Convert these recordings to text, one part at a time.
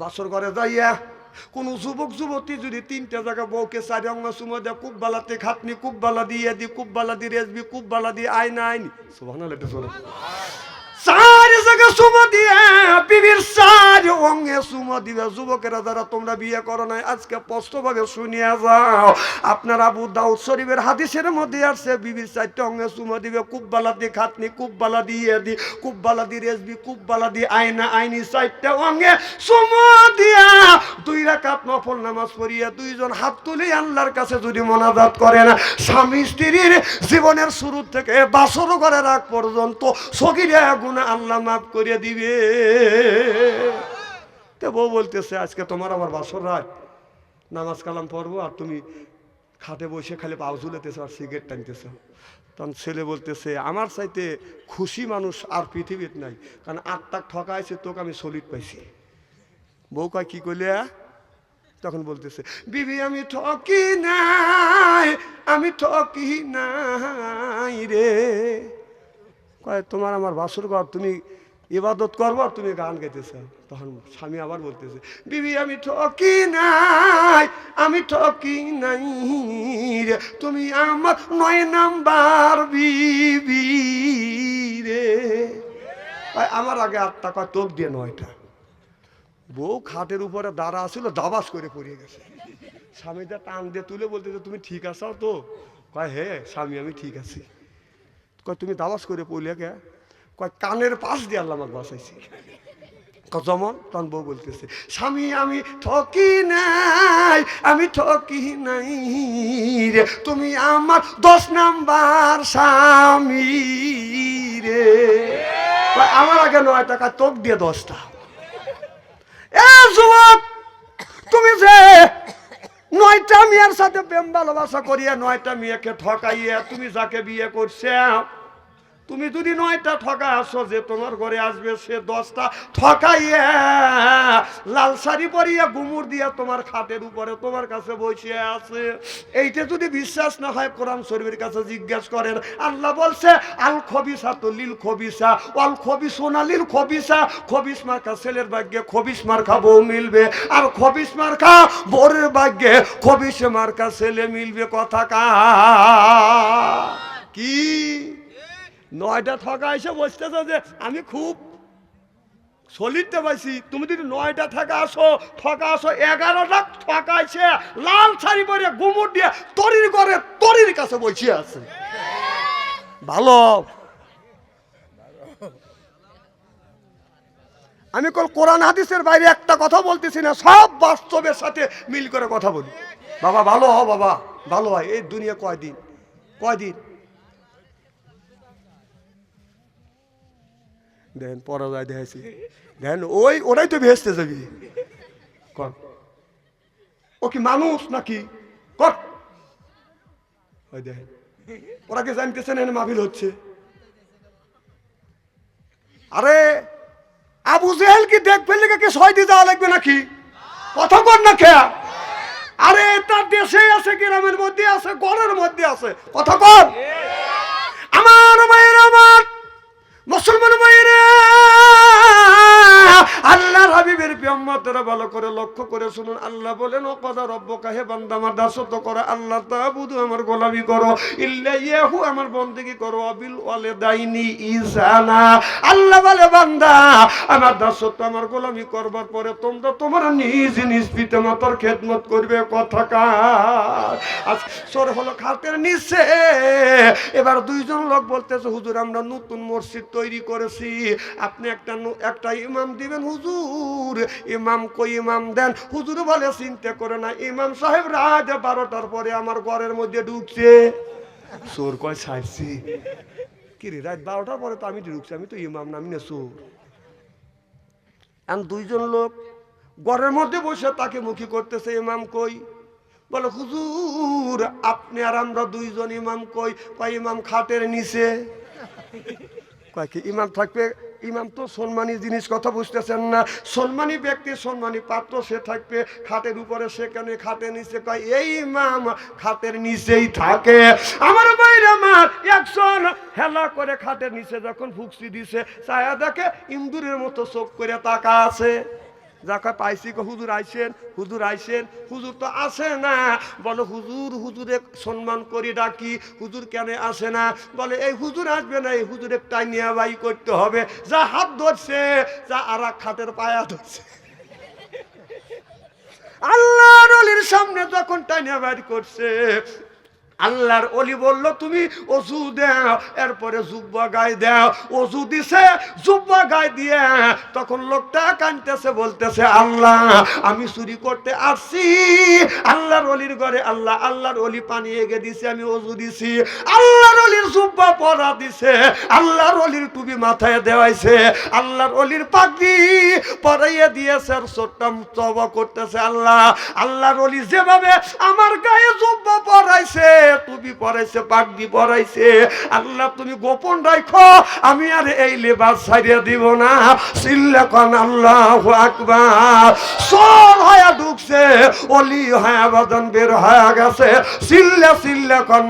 বাসর ঘরে যাইয়া। কোন যুবক যুবতী যদি তিনটা জায়গা বউকে চারি অঙ্গ সুমো দেয় বালাতে খাটনি কুব বালা দিয়ে দি কুব বালা দি রেসবি খুব বালা দি আইনা, আইনি। সুবাহ চার জায়গা সুমো দিয়ে বিবির চার অঙ্গে সুমো দিবে। যুবকেরা যারা তোমরা বিয়ে করো নাই, আজকে স্পষ্টভাবে শুনিয়ে যাও। আপনার আবু দাউদ শরীফের হাদিসের মধ্যে আসছে বিবির চারটে অঙ্গে সুমো দিবে। খুব বালা দিয়ে খাতনি খুব বালা দিয়ে দি খুব বালা দিয়ে রেসবি খুব বালা দিয়ে আয়না আইনি চারটে অঙ্গে সুমো দিয়া। দুই রাকাত নফল নামাজ পড়িয়া দুইজন হাত তুলে আল্লাহর কাছে যদি মোনাজাত না, স্বামী স্ত্রীর জীবনের শুরু থেকে বাসর করে রাখ পর্যন্ত সগিরে গুণা আল্লাহ মাফ করে দিবে। তো বউ বলতেছে, আজকে তোমার আমার বাসর রাত। নামাজ কালাম পড়ব আর তুমি খাটে বসে খালি পাও ঝুলেতেছো আর সিগারেট টানতেছো। তখন ছেলে বলতেছে, আমার চাইতে খুশি মানুষ আর পৃথিবীতে নাই, কারণ আটটাক ঠকাইছে তোকে আমি সলিড পাইছি। বউ কয়, কি করলে তখন বলতেছে, বিবি, আমি ঠকি নাই, আমি ঠকি নাই রে। কয়, তোমার আমার বাসুর ঘর, তুমি ইবাদত করব আর তুমি গান গাইতেছ। তখন স্বামী আবার বলতেছে, বিবি, আমি ঠকি নাই, আমি ঠকি নাই রে। তুমি আমার নয় নাম্বার বিবি রে। আমার আগে আটটা কয় তোক দিয়ে নয়টা। বউ খাটের উপরে দাঁড়া আসছিল দাবাস করে পড়িয়ে গেছে। স্বামীটা টান দিয়ে তুলে বলতেছে, তুমি ঠিক আছো তো? কয় হে স্বামী, আমি ঠিক আছি। কয়, তুমি দাবাস করে পড়লে কে? কয়, কানের পাশ দিয়ে আল্লাহ আমাকে বাসাইছি ক- যেমন তখন বউ বলতেছে, স্বামী, আমি ঠকি নাই, আমি ঠকি নাই রে। তুমি আমার দশ নাম্বার স্বামী রে। আমার আগে নয় টাকা, তোক দিয়ে দশটা। এ তুমি যে নয়টা মেয়ের সাথে প্রেম ভালোবাসা করিয়া নয়টা মেয়েকে ঠকাইয়া তুমি যাকে বিয়ে করছে তুমি যদি নয়টা ঠকা আসো যে তোমার ঘরে আসবে, সে দশটা ঠকাইয়া লাল শাড়ি পরিয়া গুমুর দিয়া তোমার খাটের উপরে তোমার কাছে বসে আছে। এইটা যদি বিশ্বাস না হয়, কোরআন শরীফের কাছে জিজ্ঞেস করেন, আল্লাহ বলছে, আল খবিসা তো লিল খবিসা অল খবিস সোনালিল খবিসা। খবিস মার্কা ছেলের ভাগ্যে, খবিস মার্কা বউ মিলবে। আর খবিস মার্কা বোরের ভাগ্যে, খবিস মার্কা ছেলে মিলবে। কথা কা কি? নয়টা ঠকা এসে বসতেছ যে আমি খুব সলিডতে পাইছি তুমি যদি নয়টা ঠকা আসো ঠকা আসো, এগারোটা ঠকাইছে লাল শাড়ি পরে গুমুর দিয়ে তরির করে তরির কাছে বসে আছে। ভালো। আমি কল কোরআন হাদিসের বাইরে একটা কথা বলতেছি না, সব বাস্তবের সাথে মিল করে কথা বলি। বাবা, ভালো হ বাবা, ভালো হয়। এই দুনিয়া কয়দিন? কয়দিন? দেখেন পরাজয় দেখাইছি। দেখেন ওই ওরাই তো ভেসতে যাবি। কর। ও কি মানুষ নাকি? কর। দেখেন কি জানতেছেন মাহফিল হচ্ছে? আরে, আবু জেহেল কি যাওয়া লাগবে নাকি? কথা কর না খেয়া। আরে, তার দেশে আছে, গ্রামের মধ্যে আছে গড়ের মধ্যে আছে। কথা কর। আমার মায়ের আমার মুসলমান আল্লাহ হাবিবের ভালো করে লক্ষ্য করে শুনুন। আল্লাহ বলেন ও কথা রব্ব কাহে বান্দা আমার দাসত্ব করো, আল্লাহ তাবুদু আমার গোলামি করো ইয়াহু আমার বন্দেগি করো আবিল ওয়ালে দাইনি ইসানা। আল্লাহ বলে, বান্দা, আমার দাসত্ব আমার গোলামি করবার পরে তোমরা তোমার নিজ নিজ পিতা মাতার খেদমত করবে, কথা কার? সর হলো খাতের নিচে। এবার দুইজন লোক বলতেছে, হুজুর, আমরা নতুন মসজিদ তৈরি করেছি। আপনি একটা একটা ইমাম দিবেন, হুজুর। ইমাম কই ইমাম দেন। হুজুর বলে, চিন্তা করে না, ইমাম সাহেব রাত বারোটার পরে আমার ঘরের মধ্যে ঢুকছে। চোর কয়, ছাড়ছি। কি রে রাত বারোটার পরে তো আমি ঢুকছি, আমি তো ইমাম নামি না এখন দুইজন লোক ঘরের মধ্যে বসে তাকে মুখী করতেছে, ইমাম কই? বলে, হুজুর, আপনি আর আমরা দুইজন ইমাম কই? কয়, ইমাম খাটের নিচে। কয়, কি ইমাম থাকবে? ইমাম তো সম্মানী জিনিস কথা বুঝতেছেন না। সম্মানী ব্যক্তি সম্মানী পাত্র, সে থাকবে খাটের উপরে সেখানে খাটে নিচে? কয়, এই ইমাম খাটের নিচেই থাকে। আমার বাইরে আমার একজন হেলা করে খাটের নিচে যখন ফুকসি দিছে, ছায়া দেখে ইন্দুরের মতো চোখ করে তাকা আছে। যাকে পাইছি কো হুজুর আইসেন হুজুর আইসেন হুজুর তো আসে না। বলো, হুজুর, হুজুরে সম্মান করি, ডাকি। হুজুর কেন আসে না? বলে, এই হুজুর আসবে না, এই হুজুরে টাইনিয়া বাই করতে হবে। যা হাত ধরছে, যা আর হাতের পায়া ধরছে। আল্লাহর অলির সামনে যখন টাইনিয়া বাইর করছে আল্লাহর অলি বলল, তুমি অজু দাও, এরপরে জুব্বা গায়ে দাও। অজু দিছে, জুব্বা গায়ে দিয়ে তখন লোকটা কানতেছে বলতেছে, আল্লাহ, আমি চুরি করতে আসছি। আল্লাহর অলির ঘরে, আল্লাহ, আল্লাহর অলি পানি এগে দিছে, আমি অজু দিছি। আল্লাহর অলির জুব্বা পরা দিছে। আল্লাহর অলির টুপি মাথায় দেওয়াইছে। আল্লাহর অলির পাগড়ি পরাইয়া দিয়েছে আর সোট্টাম তবা করতেছে, আল্লাহ, আল্লাহর অলি যেভাবে আমার গায়ে জুব্বা পরাইছে টুপি পরাইছে পাগড়ি পরাইছে আল্লাহ তুমি গোপন রাখো আমি আর এই লেবাস ছাড়িয়ে দিব না। আল্লাহ আকবার। সর হয়ে ঢুকছে, অলি হয়ে বের হয়ে গেছে।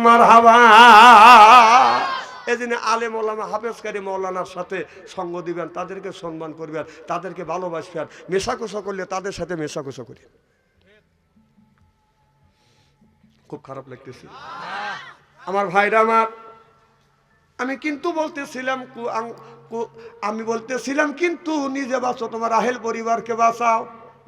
মার জন্য আলে মৌলানা, হাফেজকারী মৌলানার সাথে সঙ্গ দিবেন, তাদেরকে সম্মান করবেন, তাদেরকে ভালোবাসবেন। মেশাকুশা করলে তাদের সাথে মেশাকুশা করি। খুব খারাপ লাগতেছে। আমার ভাইরা আমার আমি কিন্তু বলতেছিলাম আমি বলতেছিলাম কিন্তু নিজে বাঁচো তোমার আহেল পরিবারকে বাঁচাও।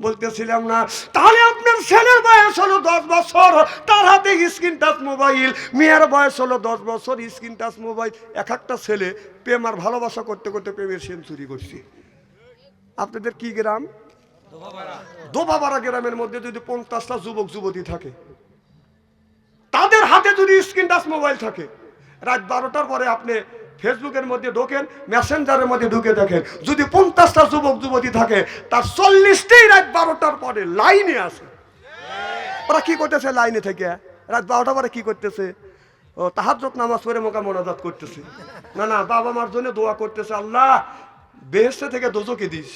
বলতেছিলাম না তাহলে আপনার ছেলের বয়স হলো দশ বছর তার হাতে স্ক্রিন টাচ মোবাইল মেয়ের বয়স হলো দশ বছর স্ক্রিন টাচ মোবাইল। এক একটা ছেলে প্রেম আর ভালোবাসা করতে করতে প্রেমের সেঞ্চুরি করছে। আপনাদের কি গ্রাম? দোবাবাড়া গ্রামের মধ্যে যদি পঞ্চাশটা যুবক যুবতী থাকে যদি স্ক্রিন টাচ মোবাইল থাকে, রাত বারোটার পরে আপনি ফেসবুকের মধ্যে ঢোকেন, মেসেঞ্জারের মধ্যে ঢুকে দেখেন। যদি পঞ্চাশটা যুবক, যুবতী থাকে, তার চল্লিশটাই রাত বারোটার পরে লাইনে আছে। ওরা কি করতেছে লাইনে থেকে? রাত বারোটা পরে কি করতেছে? ও তাহাজ্জত নামাজ পড়ে মোকা মোনাজাত করতেছে। না না, বাবা মার জন্য দোয়া করতেছে, আল্লাহ বেহেস্তে থেকে দোজকে দিস।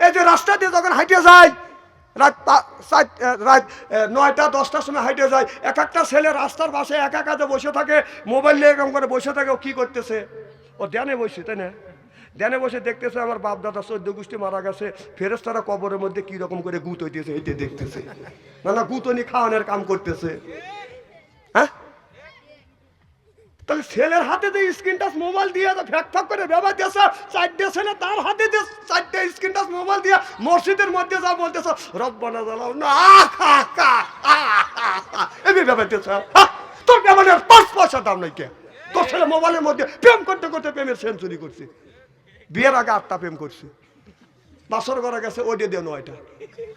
এই যে রাস্তা দিয়ে যখন হাইটে যায় রাত রাত নয়টা, দশটার সময় হাইটে যায়। এক একটা ছেলে রাস্তার পাশে একা একাতে বসে থাকে, মোবাইল নিয়ে এরকম করে বসে থাকে, ও কী করতেছে? ও ধ্যানে বসে, তাই না? ধ্যানে বসে দেখতেছে আমার বাপ দাদা চোদ্দ গোষ্ঠী মারা গেছে ফেরেস্তারা কবরের মধ্যে কীরকম করে গুঁত হইতেছে এইটা দেখতেছে। না না গুঁতনি খাওয়ানোর কাম করতেছে। হ্যাঁ? তাহলে ছেলের হাতে যে স্ক্রিন টাচ মোবাইল দিয়ে তো ফ্যাক ফ্যাক করে ব্যবহার দিয়েছে, চারটে ছেলে তার হাতে যে চারটে স্ক্রিন টাচ মোবাইল দিয়ে মসজিদের মধ্যে যা বলতেছে, রব্বানা জ্বালাও না এমনি ব্যবহার দিয়েছে? তোর ব্যবহারের পাঁচ পয়সা দাম নাই কে তোর ছেলে মোবাইলের মধ্যে প্রেম করতে করতে প্রেমের সেঞ্চুরি করছে। বিয়ের আগে আটটা প্রেম করছে। বাসর করা গেছে ওইটা দিয়ে নয়টা।